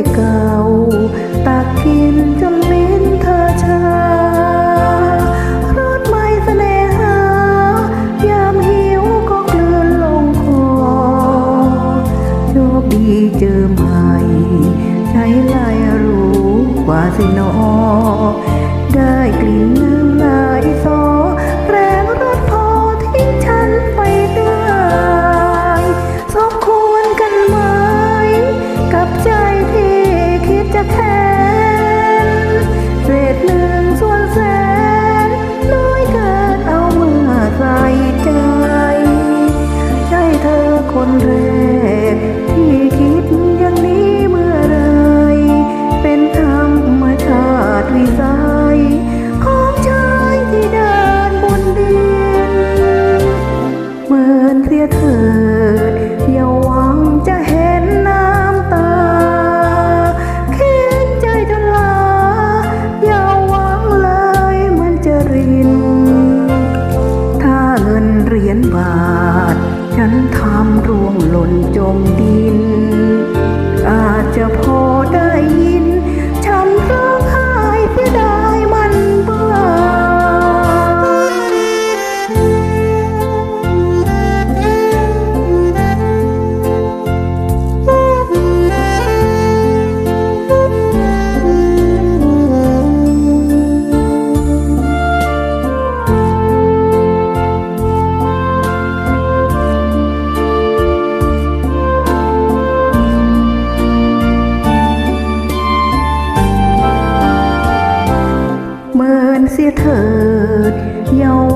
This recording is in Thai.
ยเก่าตักกินจนลิ้นเธอชารสไม่เสน่หายามหิวก็กลืนลงคอโชคดีเจอใหม่ใจลายรู้กว่าสินอได้กลิ่น con rể ด ฉันทำร่วงหล่นจมดิน อาจจะพอ เถิดเยาว